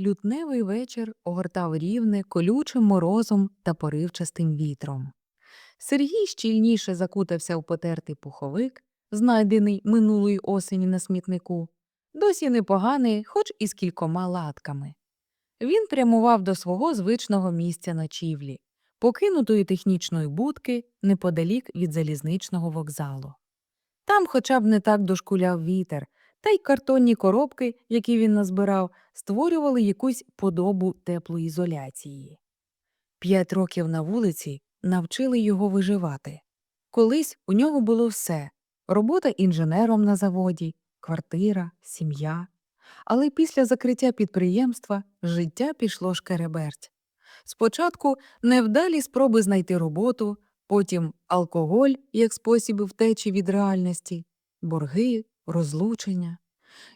Лютневий вечір огортав рівне колючим морозом та поривчастим вітром. Сергій щільніше закутався в потертий пуховик, знайдений минулої осені на смітнику, досі непоганий, хоч і з кількома латками. Він прямував до свого звичного місця ночівлі, покинутої технічної будки неподалік від залізничного вокзалу. Там хоча б не так дошкуляв вітер, та й картонні коробки, які він назбирав, створювали якусь подобу теплоізоляції. П'ять років на вулиці навчили його виживати. Колись у нього було все робота інженером на заводі, квартира, сім'я. Але після закриття підприємства життя пішло шкереберть. Спочатку невдалі спроби знайти роботу, потім алкоголь як спосіб втечі від реальності, борги, розлучення.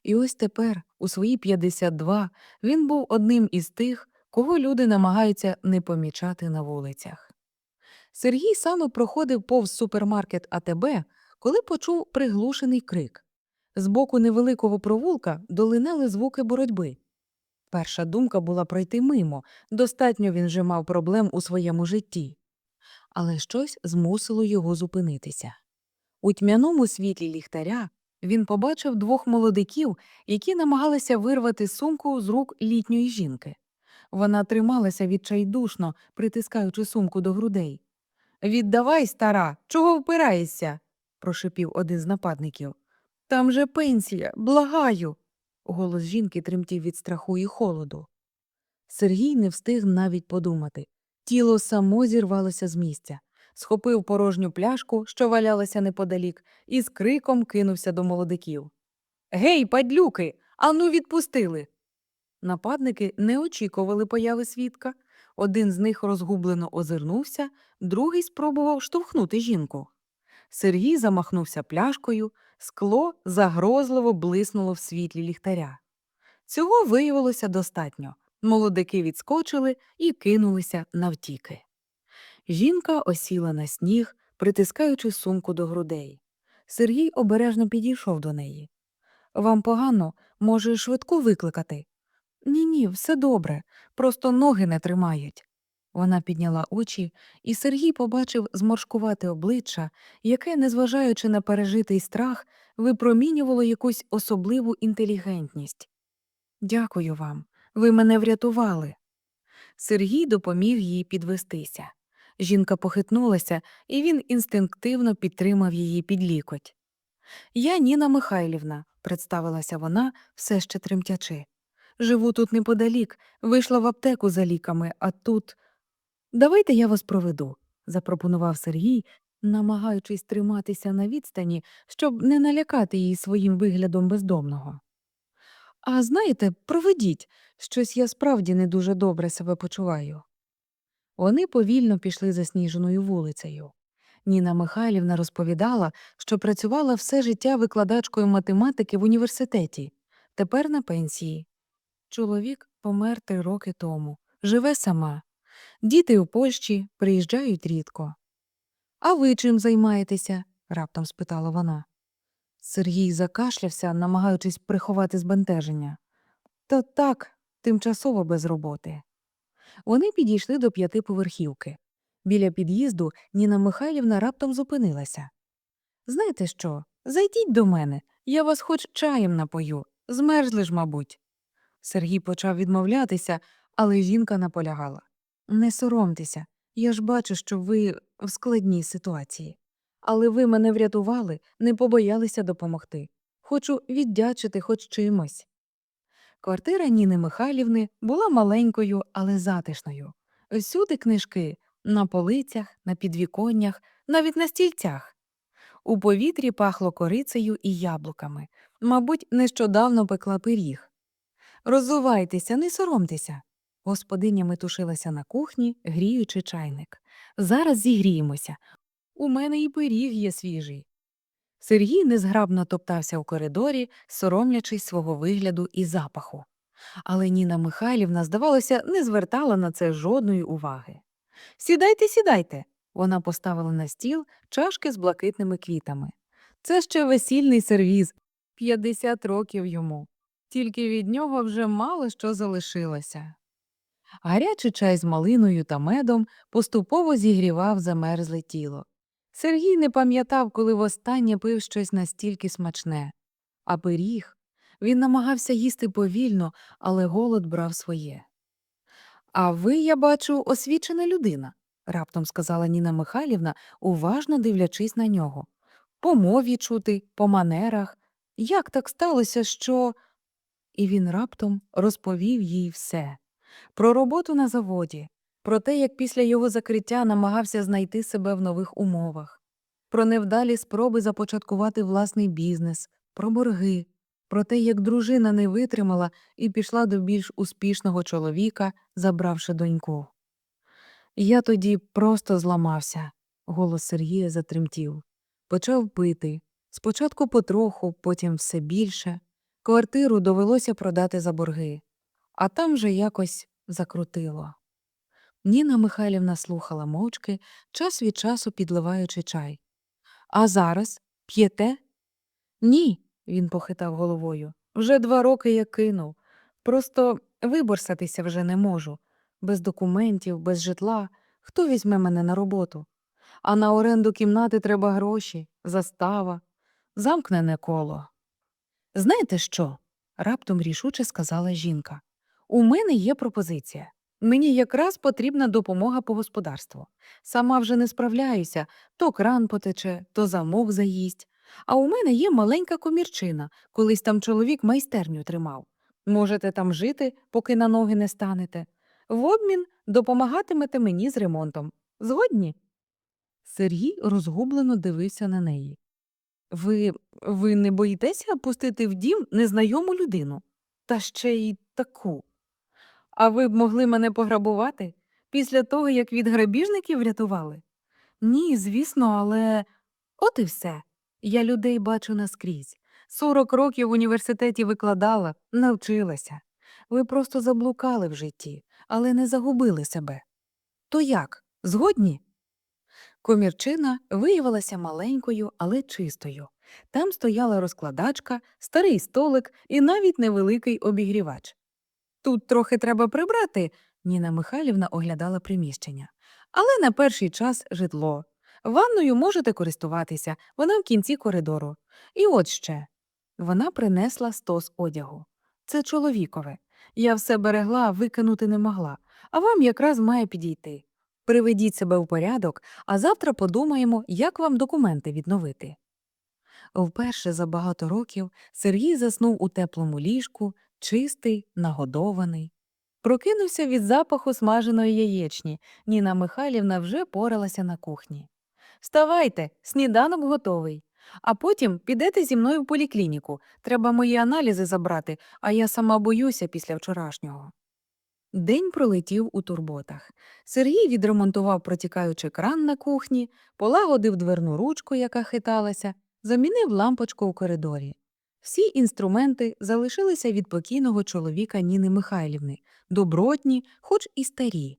І ось тепер, у свої 52, він був одним із тих, кого люди намагаються не помічати на вулицях. Сергій саме проходив повз супермаркет АТБ, коли почув приглушений крик. З боку невеликого провулка долинали звуки боротьби. Перша думка була пройти мимо, достатньо він вже мав проблем у своєму житті. Але щось змусило його зупинитися. У тьмяному світлі ліхтаря він побачив двох молодиків, які намагалися вирвати сумку з рук літньої жінки. Вона трималася відчайдушно, притискаючи сумку до грудей. Віддавай, стара, чого впираєшся? прошепів один з нападників. Там же пенсія, благаю. Голос жінки тремтів від страху і холоду. Сергій не встиг навіть подумати. Тіло само зірвалося з місця, схопив порожню пляшку, що валялася неподалік, і з криком кинувся до молодиків. Гей, падлюки, ану відпустили. Нападники не очікували появи свідка. Один з них розгублено озирнувся, другий спробував штовхнути жінку. Сергій замахнувся пляшкою, скло загрозливо блиснуло в світлі ліхтаря. Цього виявилося достатньо. Молодики відскочили і кинулися навтіки. Жінка осіла на сніг, притискаючи сумку до грудей. Сергій обережно підійшов до неї. Вам погано, може, швидку викликати? Ні, ні, все добре, просто ноги не тримають. Вона підняла очі, і Сергій побачив зморшкувате обличчя, яке, незважаючи на пережитий страх, випромінювало якусь особливу інтелігентність. Дякую вам, ви мене врятували. Сергій допоміг їй підвестися. Жінка похитнулася, і він інстинктивно підтримав її під лікоть. Я Ніна Михайлівна, представилася вона, все ще тремтячи. Живу тут неподалік, вийшла в аптеку за ліками, а тут. Давайте я вас проведу, запропонував Сергій, намагаючись триматися на відстані, щоб не налякати її своїм виглядом бездомного. А знаєте, проведіть, щось я справді не дуже добре себе почуваю. Вони повільно пішли засніженою вулицею. Ніна Михайлівна розповідала, що працювала все життя викладачкою математики в університеті, тепер на пенсії. Чоловік помер три роки тому, живе сама. Діти у Польщі приїжджають рідко. А ви чим займаєтеся? раптом спитала вона. Сергій закашлявся, намагаючись приховати збентеження. То так, тимчасово без роботи. Вони підійшли до п'ятиповерхівки. Біля під'їзду Ніна Михайлівна раптом зупинилася. Знаєте що? Зайдіть до мене, я вас хоч чаєм напою. Змерзли ж, мабуть. Сергій почав відмовлятися, але жінка наполягала. Не соромтеся, я ж бачу, що ви в складній ситуації. Але ви мене врятували, не побоялися допомогти. Хочу віддячити хоч чимось. Квартира Ніни Михайлівни була маленькою, але затишною. Всюди книжки на полицях, на підвіконнях, навіть на стільцях. У повітрі пахло корицею і яблуками. Мабуть, нещодавно пекла пиріг. Розувайтеся, не соромтеся. Господиня метушилася на кухні, гріючи чайник. Зараз зігріємося. У мене і пиріг є свіжий. Сергій незграбно топтався у коридорі, соромлячись свого вигляду і запаху. Але Ніна Михайлівна, здавалося, не звертала на це жодної уваги. Сідайте, сідайте. Вона поставила на стіл чашки з блакитними квітами. Це ще весільний сервіз, 50 років йому. тільки від нього вже мало що залишилося. Гарячий чай з малиною та медом поступово зігрівав замерзле тіло. Сергій не пам'ятав, коли востаннє пив щось настільки смачне. А пиріг він намагався їсти повільно, але голод брав своє. А ви, я бачу, освічена людина, раптом сказала Ніна Михайлівна, уважно дивлячись на нього. По мові чути, по манерах. Як так сталося, що. І він раптом розповів їй все про роботу на заводі, про те, як після його закриття намагався знайти себе в нових умовах, про невдалі спроби започаткувати власний бізнес, про борги, про те, як дружина не витримала і пішла до більш успішного чоловіка, забравши доньку. Я тоді просто зламався, голос Сергія затремтів. Почав пити. Спочатку потроху, потім все більше. Квартиру довелося продати за борги, а там же якось закрутило. Ніна Михайлівна слухала мовчки, час від часу підливаючи чай. А зараз п'єте? Ні, він похитав головою. Вже два роки я кинув. Просто виборсатися вже не можу. Без документів, без житла. Хто візьме мене на роботу? А на оренду кімнати треба гроші, застава, замкнене коло. Знаєте що? раптом рішуче сказала жінка. У мене є пропозиція. Мені якраз потрібна допомога по господарству. Сама вже не справляюся, то кран потече, то замок заїсть. А у мене є маленька комірчина, колись там чоловік майстерню тримав. Можете там жити, поки на ноги не станете. В обмін допомагатимете мені з ремонтом. Згодні? Сергій розгублено дивився на неї. Ви ви не боїтеся пустити в дім незнайому людину? Та ще й таку. А ви б могли мене пограбувати після того, як від грабіжників врятували? Ні, звісно, але от і все. Я людей бачу наскрізь. Сорок років в університеті викладала, навчилася. Ви просто заблукали в житті, але не загубили себе. То як? Згодні? Комірчина виявилася маленькою, але чистою. Там стояла розкладачка, старий столик і навіть невеликий обігрівач. Тут трохи треба прибрати, Ніна Михайлівна оглядала приміщення. Але на перший час житло. Ванною можете користуватися, вона в кінці коридору. І от ще. Вона принесла стос одягу. Це чоловікове. Я все берегла, викинути не могла, а вам якраз має підійти. Приведіть себе в порядок, а завтра подумаємо, як вам документи відновити. Вперше за багато років Сергій заснув у теплому ліжку, чистий, нагодований. Прокинувся від запаху смаженої яєчні. Ніна Михайлівна вже поралася на кухні. Вставайте, сніданок готовий. А потім підете зі мною в поліклініку. Треба мої аналізи забрати, а я сама боюся після вчорашнього. День пролетів у турботах. Сергій відремонтував протікаючий кран на кухні, полагодив дверну ручку, яка хиталася, замінив лампочку у коридорі. Всі інструменти залишилися від покійного чоловіка Ніни Михайлівни, добротні, хоч і старі.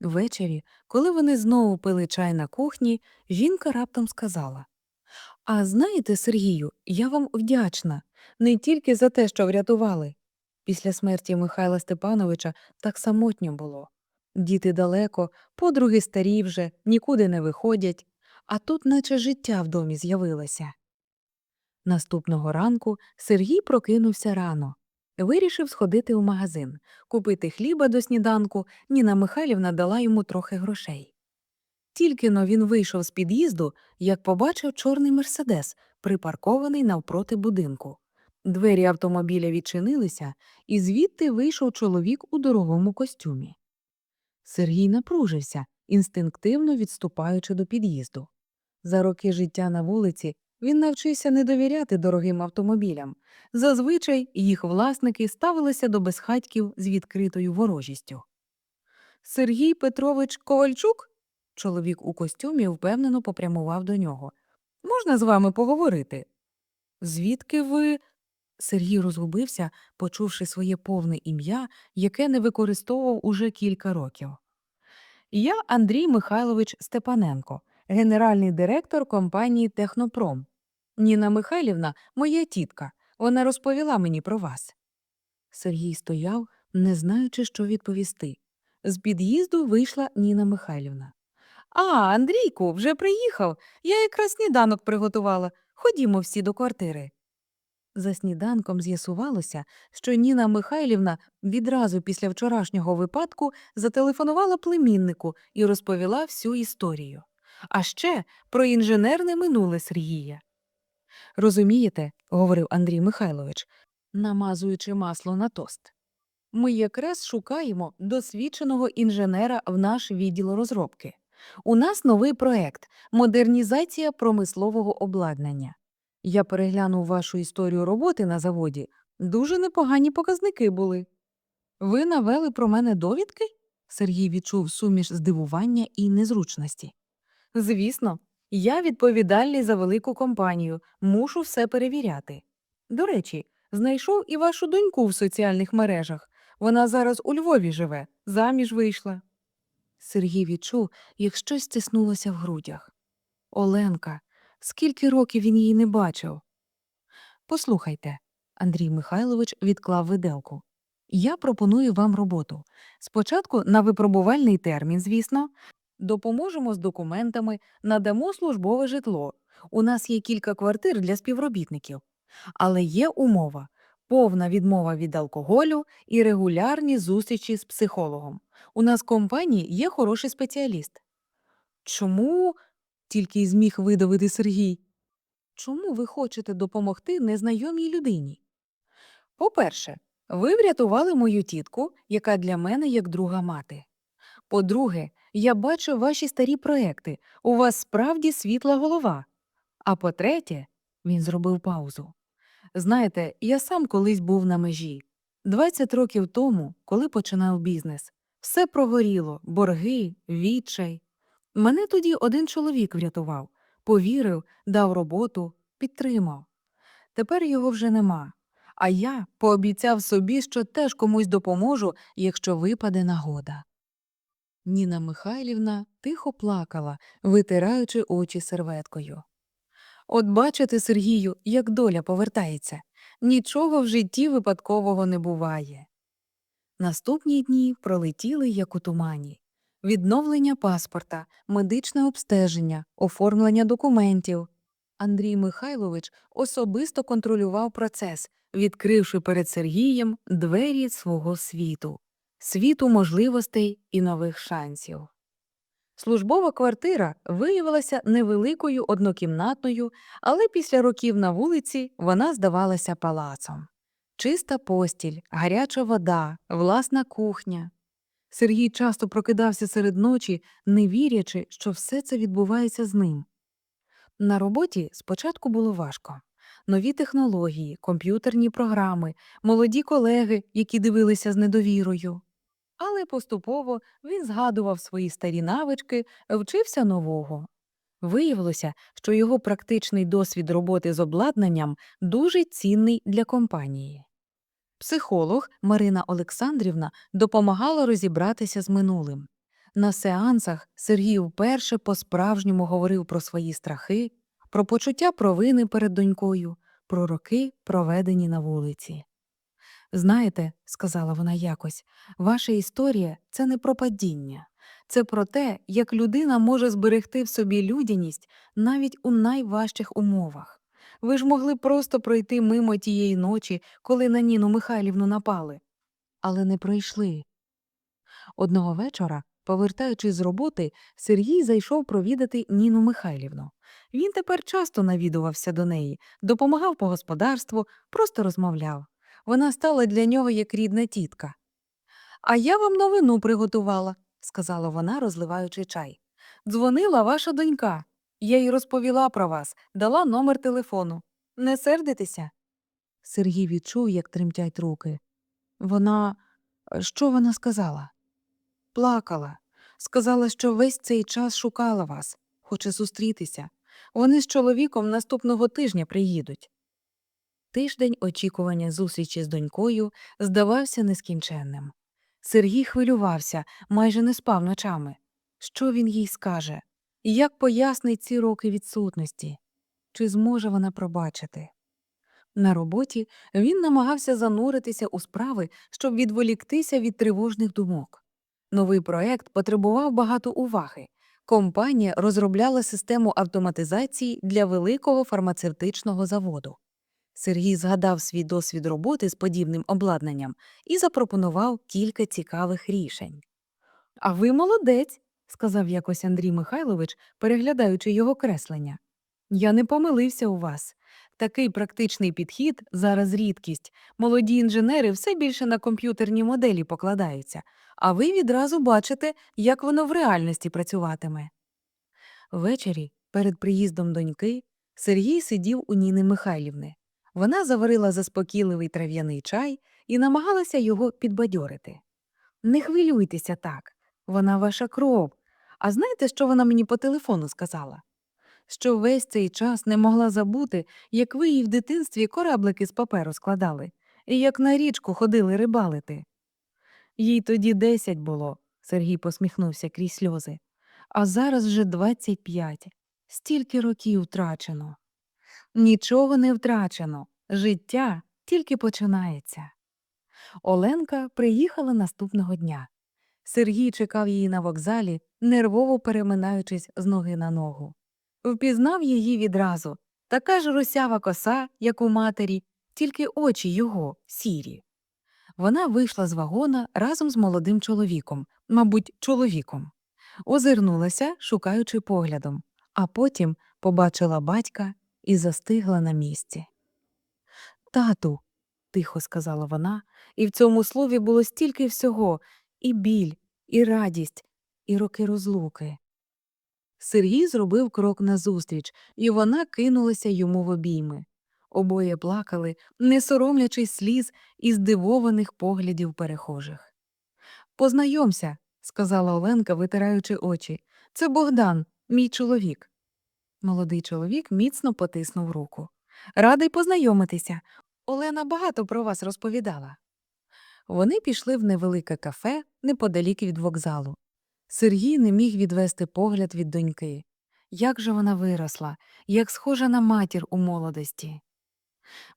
Ввечері, коли вони знову пили чай на кухні, жінка раптом сказала А знаєте, Сергію, я вам вдячна не тільки за те, що врятували. Після смерті Михайла Степановича так самотньо було. Діти далеко, подруги старі вже, нікуди не виходять, а тут наче життя в домі з'явилося. Наступного ранку Сергій прокинувся рано. Вирішив сходити у магазин, купити хліба до сніданку, Ніна Михайлівна дала йому трохи грошей. Тільки но він вийшов з під'їзду, як побачив чорний мерседес, припаркований навпроти будинку. Двері автомобіля відчинилися, і звідти вийшов чоловік у дорогому костюмі. Сергій напружився, інстинктивно відступаючи до під'їзду. За роки життя на вулиці він навчився не довіряти дорогим автомобілям. Зазвичай їх власники ставилися до безхатьків з відкритою ворожістю. Сергій Петрович Ковальчук? Чоловік у костюмі впевнено попрямував до нього. Можна з вами поговорити? Звідки ви. Сергій розгубився, почувши своє повне ім'я, яке не використовував уже кілька років. Я Андрій Михайлович Степаненко, генеральний директор компанії Технопром. Ніна Михайлівна, моя тітка, вона розповіла мені про вас. Сергій стояв, не знаючи, що відповісти. З під'їзду вийшла Ніна Михайлівна. А, Андрійку, вже приїхав. Я якраз сніданок приготувала. Ходімо всі до квартири. За сніданком з'ясувалося, що Ніна Михайлівна відразу після вчорашнього випадку зателефонувала племіннику і розповіла всю історію. А ще про інженерне минуле Сергія. Розумієте, говорив Андрій Михайлович, намазуючи масло на тост. Ми якраз шукаємо досвідченого інженера в наш відділ розробки. У нас новий проект модернізація промислового обладнання. Я переглянув вашу історію роботи на заводі. Дуже непогані показники були. Ви навели про мене довідки? Сергій відчув суміш здивування і незручності. Звісно, я відповідальний за велику компанію, мушу все перевіряти. До речі, знайшов і вашу доньку в соціальних мережах. Вона зараз у Львові живе, заміж вийшла. Сергій відчув, як щось стиснулося в грудях. Оленка, скільки років він її не бачив. Послухайте, Андрій Михайлович відклав виделку. Я пропоную вам роботу. Спочатку на випробувальний термін, звісно, допоможемо з документами, надамо службове житло. У нас є кілька квартир для співробітників. Але є умова повна відмова від алкоголю і регулярні зустрічі з психологом. У нас в компанії є хороший спеціаліст. Чому? тільки й зміг видавити Сергій. Чому ви хочете допомогти незнайомій людині? По-перше, ви врятували мою тітку, яка для мене як друга мати. По-друге, я бачу ваші старі проекти. У вас справді світла голова. А по-третє, він зробив паузу. Знаєте, я сам колись був на межі. 20 років тому, коли починав бізнес, все прогоріло, борги, відчай. Мене тоді один чоловік врятував, повірив, дав роботу, підтримав. Тепер його вже нема. А я пообіцяв собі, що теж комусь допоможу, якщо випаде нагода. Ніна Михайлівна тихо плакала, витираючи очі серветкою. От бачите, Сергію, як доля повертається. Нічого в житті випадкового не буває. Наступні дні пролетіли, як у тумані. Відновлення паспорта, медичне обстеження, оформлення документів. Андрій Михайлович особисто контролював процес, відкривши перед Сергієм двері свого світу, світу можливостей і нових шансів. Службова квартира виявилася невеликою однокімнатною, але після років на вулиці вона здавалася палацом. Чиста постіль, гаряча вода, власна кухня. Сергій часто прокидався серед ночі, не вірячи, що все це відбувається з ним. На роботі спочатку було важко. Нові технології, комп'ютерні програми, молоді колеги, які дивилися з недовірою. Але поступово він згадував свої старі навички, вчився нового. Виявилося, що його практичний досвід роботи з обладнанням дуже цінний для компанії. Психолог Марина Олександрівна допомагала розібратися з минулим. На сеансах Сергій вперше по-справжньому говорив про свої страхи, про почуття провини перед донькою, про роки, проведені на вулиці. Знаєте, сказала вона якось, ваша історія це не про падіння, це про те, як людина може зберегти в собі людяність навіть у найважчих умовах. Ви ж могли просто пройти мимо тієї ночі, коли на Ніну Михайлівну напали. Але не пройшли. Одного вечора, повертаючись з роботи, Сергій зайшов провідати Ніну Михайлівну. Він тепер часто навідувався до неї, допомагав по господарству, просто розмовляв. Вона стала для нього як рідна тітка. А я вам новину приготувала, сказала вона, розливаючи чай. Дзвонила ваша донька. Я їй розповіла про вас, дала номер телефону. Не сердитеся. Сергій відчув, як тремтять руки. Вона. Що вона сказала? Плакала. Сказала, що весь цей час шукала вас, хоче зустрітися. Вони з чоловіком наступного тижня приїдуть. Тиждень очікування зустрічі з донькою здавався нескінченним. Сергій хвилювався, майже не спав ночами. Що він їй скаже? Як пояснить ці роки відсутності? Чи зможе вона пробачити? На роботі він намагався зануритися у справи, щоб відволіктися від тривожних думок. Новий проект потребував багато уваги. Компанія розробляла систему автоматизації для великого фармацевтичного заводу. Сергій згадав свій досвід роботи з подібним обладнанням і запропонував кілька цікавих рішень. А ви молодець, сказав якось Андрій Михайлович, переглядаючи його креслення. Я не помилився у вас. Такий практичний підхід зараз рідкість. Молоді інженери все більше на комп'ютерні моделі покладаються, а ви відразу бачите, як воно в реальності працюватиме. Ввечері, перед приїздом доньки, Сергій сидів у Ніни Михайлівни. Вона заварила заспокійливий трав'яний чай і намагалася його підбадьорити. Не хвилюйтеся так, вона ваша кров. А знаєте, що вона мені по телефону сказала? Що весь цей час не могла забути, як ви їй в дитинстві кораблики з паперу складали, і як на річку ходили рибалити. Їй тоді десять було, Сергій посміхнувся крізь сльози. А зараз вже двадцять п'ять. Стільки років втрачено. Нічого не втрачено. Життя тільки починається. Оленка приїхала наступного дня. Сергій чекав її на вокзалі, нервово переминаючись з ноги на ногу. Впізнав її відразу така ж русява коса, як у матері, тільки очі його сірі. Вона вийшла з вагона разом з молодим чоловіком, мабуть, чоловіком, озирнулася, шукаючи поглядом, а потім побачила батька і застигла на місці. Тату, тихо сказала вона, і в цьому слові було стільки всього і біль, і радість, і роки розлуки. Сергій зробив крок назустріч, і вона кинулася йому в обійми. Обоє плакали, не соромлячись сліз і здивованих поглядів перехожих. Познайомся, сказала Оленка, витираючи очі. Це Богдан, мій чоловік. Молодий чоловік міцно потиснув руку. Радий познайомитися. Олена багато про вас розповідала. Вони пішли в невелике кафе неподалік від вокзалу. Сергій не міг відвести погляд від доньки. Як же вона виросла, як схожа на матір у молодості.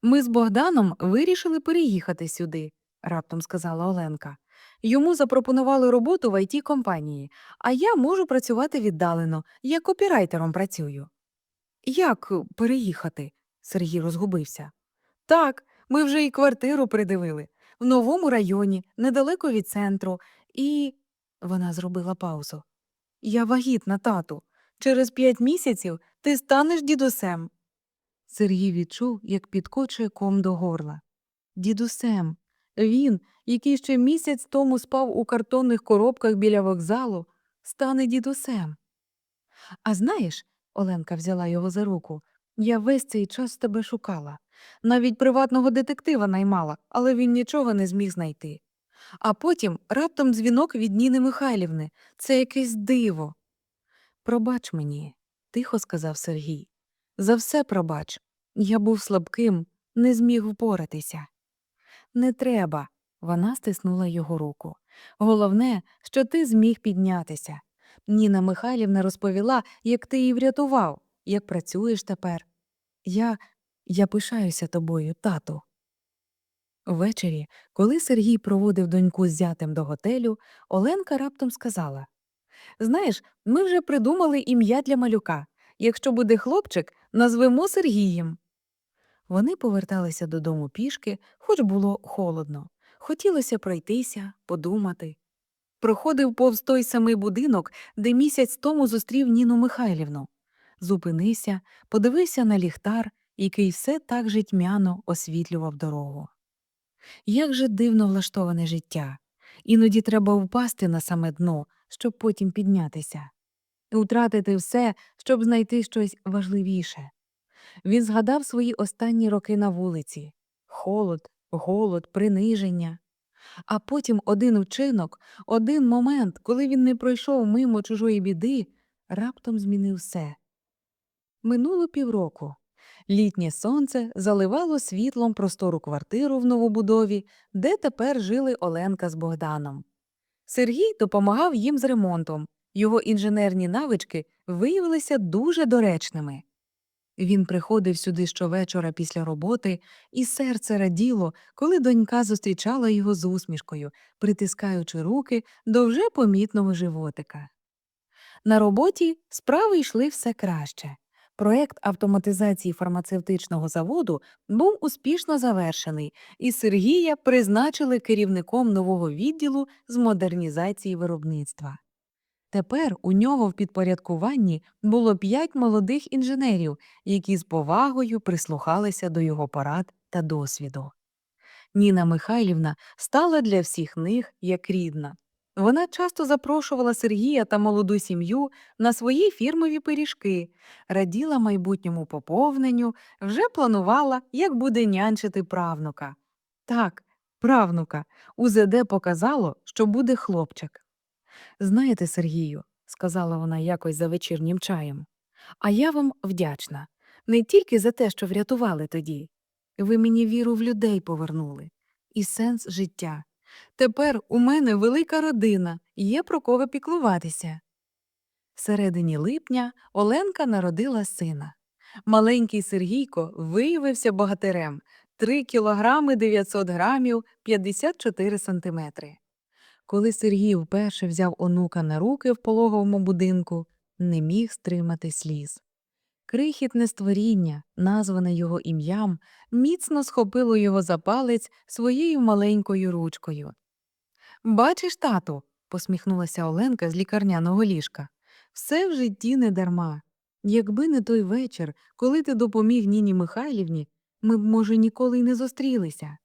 Ми з Богданом вирішили переїхати сюди, раптом сказала Оленка. Йому запропонували роботу в it компанії, а я можу працювати віддалено, я копірайтером працюю. Як переїхати? Сергій розгубився. Так, ми вже і квартиру придивили в новому районі, недалеко від центру, і. Вона зробила паузу. Я вагітна, тату. Через п'ять місяців ти станеш дідусем. Сергій відчув, як підкочує ком до горла. Дідусем. Він, який ще місяць тому спав у картонних коробках біля вокзалу, стане дідусем. А знаєш, Оленка взяла його за руку, я весь цей час тебе шукала. Навіть приватного детектива наймала, але він нічого не зміг знайти. А потім раптом дзвінок від Ніни Михайлівни. Це якесь диво. Пробач мені, тихо сказав Сергій. За все пробач. Я був слабким, не зміг впоратися. Не треба. Вона стиснула його руку. Головне, що ти зміг піднятися. Ніна Михайлівна розповіла, як ти її врятував, як працюєш тепер. Я я пишаюся тобою, тату. Ввечері, коли Сергій проводив доньку з зятем до готелю, Оленка раптом сказала Знаєш, ми вже придумали ім'я для малюка. Якщо буде хлопчик, назвемо Сергієм. Вони поверталися додому пішки, хоч було холодно. Хотілося пройтися, подумати. Проходив повз той самий будинок, де місяць тому зустрів Ніну Михайлівну. Зупинився, подивився на ліхтар, який все так же тьмяно освітлював дорогу. Як же дивно влаштоване життя. Іноді треба впасти на саме дно, щоб потім піднятися, втратити все, щоб знайти щось важливіше. Він згадав свої останні роки на вулиці холод, голод, приниження. А потім один вчинок, один момент, коли він не пройшов мимо чужої біди, раптом змінив все. Минуло півроку. Літнє сонце заливало світлом простору квартиру в новобудові, де тепер жили Оленка з Богданом. Сергій допомагав їм з ремонтом, його інженерні навички виявилися дуже доречними. Він приходив сюди щовечора після роботи, і серце раділо, коли донька зустрічала його з усмішкою, притискаючи руки до вже помітного животика. На роботі справи йшли все краще. Проект автоматизації фармацевтичного заводу був успішно завершений, і Сергія призначили керівником нового відділу з модернізації виробництва. Тепер у нього в підпорядкуванні було п'ять молодих інженерів, які з повагою прислухалися до його порад та досвіду. Ніна Михайлівна стала для всіх них як рідна. Вона часто запрошувала Сергія та молоду сім'ю на свої фірмові пиріжки, раділа майбутньому поповненню, вже планувала, як буде нянчити правнука. Так, правнука, УЗД показало, що буде хлопчик. Знаєте, Сергію, сказала вона якось за вечірнім чаєм, а я вам вдячна не тільки за те, що врятували тоді. Ви мені віру в людей повернули і сенс життя. Тепер у мене велика родина, є про кого піклуватися. Середині липня Оленка народила сина. Маленький Сергійко виявився богатирем 3 кілограми 900 грамів 54 сантиметри. Коли Сергій вперше взяв онука на руки в пологовому будинку, не міг стримати сліз. Крихітне створіння, назване його ім'ям, міцно схопило його за палець своєю маленькою ручкою. Бачиш, тату, посміхнулася Оленка з лікарняного ліжка. Все в житті не дарма. Якби не той вечір, коли ти допоміг Ніні Михайлівні, ми б, може, ніколи й не зустрілися.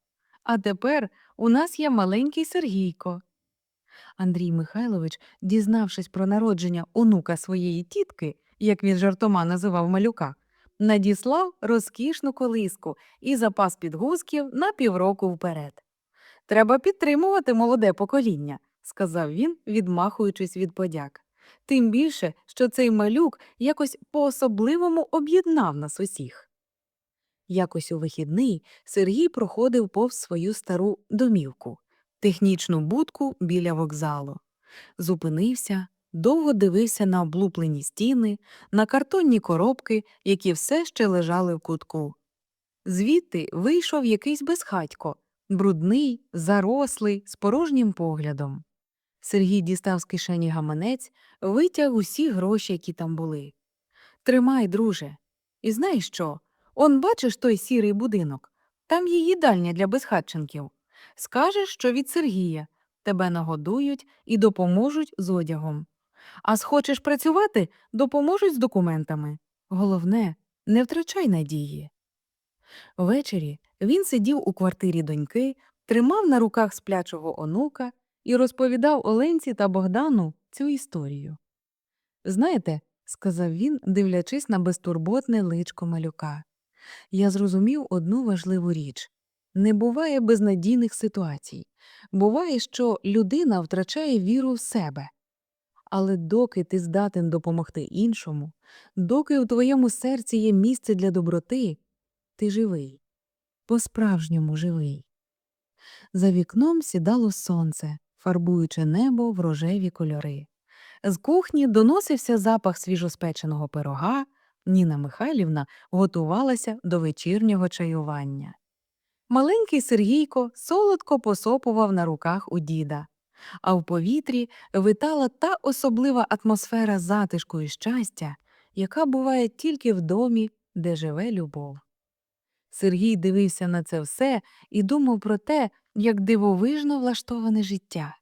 А тепер у нас є маленький Сергійко. Андрій Михайлович, дізнавшись про народження онука своєї тітки, як він жартома називав малюка, надіслав розкішну колиску і запас підгузків на півроку вперед. Треба підтримувати молоде покоління, сказав він, відмахуючись від подяк. Тим більше, що цей малюк якось по-особливому об'єднав нас усіх. Якось у вихідний Сергій проходив повз свою стару домівку, технічну будку біля вокзалу. Зупинився, довго дивився на облуплені стіни, на картонні коробки, які все ще лежали в кутку. Звідти вийшов якийсь безхатько, брудний, зарослий, з порожнім поглядом. Сергій дістав з кишені гаманець, витяг усі гроші, які там були. Тримай, друже. І знаєш що? Он бачиш той сірий будинок? Там є їдальня для безхатченків. Скажеш, що від Сергія. Тебе нагодують і допоможуть з одягом. А схочеш працювати, допоможуть з документами. Головне, не втрачай надії. Ввечері він сидів у квартирі доньки, тримав на руках сплячого онука і розповідав Оленці та Богдану цю історію. Знаєте, сказав він, дивлячись на безтурботне личко малюка, я зрозумів одну важливу річ не буває безнадійних ситуацій. Буває, що людина втрачає віру в себе. Але доки ти здатен допомогти іншому, доки у твоєму серці є місце для доброти, ти живий, по-справжньому живий. За вікном сідало сонце, фарбуючи небо в рожеві кольори. З кухні доносився запах свіжоспеченого пирога, Ніна Михайлівна готувалася до вечірнього чаювання. Маленький Сергійко солодко посопував на руках у діда, а в повітрі витала та особлива атмосфера затишку і щастя, яка буває тільки в домі, де живе любов. Сергій дивився на це все і думав про те, як дивовижно влаштоване життя.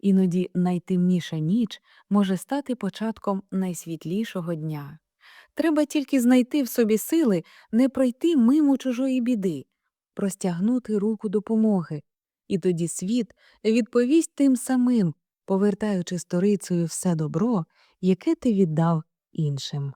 Іноді найтемніша ніч може стати початком найсвітлішого дня. Треба тільки знайти в собі сили не пройти мимо чужої біди, простягнути руку допомоги, і тоді світ відповість тим самим, повертаючи сторицею все добро, яке ти віддав іншим.